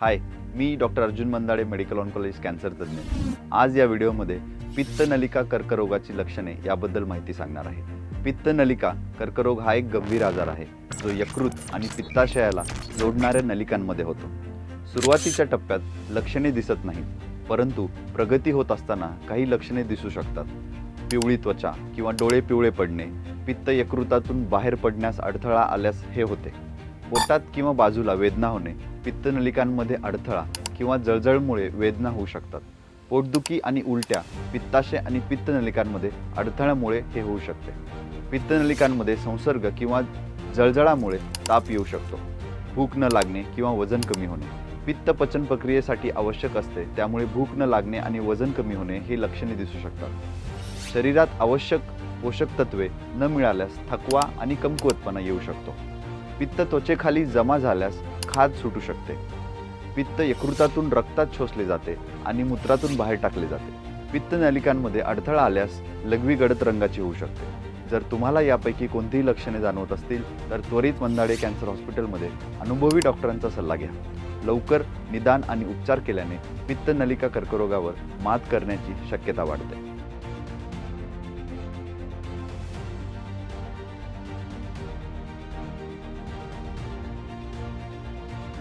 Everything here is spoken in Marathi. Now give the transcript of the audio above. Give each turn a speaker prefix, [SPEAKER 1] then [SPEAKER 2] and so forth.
[SPEAKER 1] हाय मी doctor Arjun Mandade medical oncologist cancer तज्ज्ञ. आज या व्हिडिओमध्ये पित्तनलिका कर्करोगाची लक्षणे याबद्दल माहिती सांगणार आहे. पित्तनलिका कर्करोग हा एक गंभीर आजार आहे. जो यकृत आणि पित्ताशयाला जोडणाऱ्या नलिकांमध्ये होतो. सुरुवातीच्या टप्प्यात लक्षणे दिसत नाहीत परंतु प्रगती होत असताना काही लक्षणे दिसू शकतात. पिवळी त्वचा किंवा डोळे पिवळे पडणे पित्त यकृतातून बाहेर पडण्यास अडथळा आल्यास हे होते. पोटात किंवा बाजूला वेदना होणे पित्तनलिकांमध्ये अडथळा किंवा जळजळमुळे वेदना होऊ शकतात. पोटदुखी आणि उलट्या पित्ताशय आणि पित्तनलिकांमध्ये अडथळ्यामुळे हे होऊ शकते. पित्तनलिकांमध्ये संसर्ग किंवा जळजळामुळे ताप येऊ शकतो. भूक न लागणे किंवा वजन कमी होणे. पित्त पचन प्रक्रियेसाठी आवश्यक असते त्यामुळे भूक न लागणे आणि वजन कमी होणे हे लक्षणे दिसू शकतात. शरीरात आवश्यक पोषक तत्वे न मिळाल्यास थकवा आणि कमकुवतपणा येऊ शकतो. पित्त त्वचेखाली जमा झाल्यास खाज सुटू शकते. पित्त यकृतातून रक्तात शोषले जाते आणि मूत्रातून बाहेर टाकले जाते. पित्त नलिकांमध्ये अडथळा आल्यास लघवी गडद रंगाची होऊ शकते. जर तुम्हाला यापैकी कोणतीही लक्षणे जाणवत असतील तर त्वरित मंदाडे कॅन्सर हॉस्पिटलमध्ये अनुभवी डॉक्टरांचा सल्ला घ्या. लवकर निदान आणि उपचार केल्याने पित्त नलिका कर्करोगावर मात करण्याची शक्यता वाढते.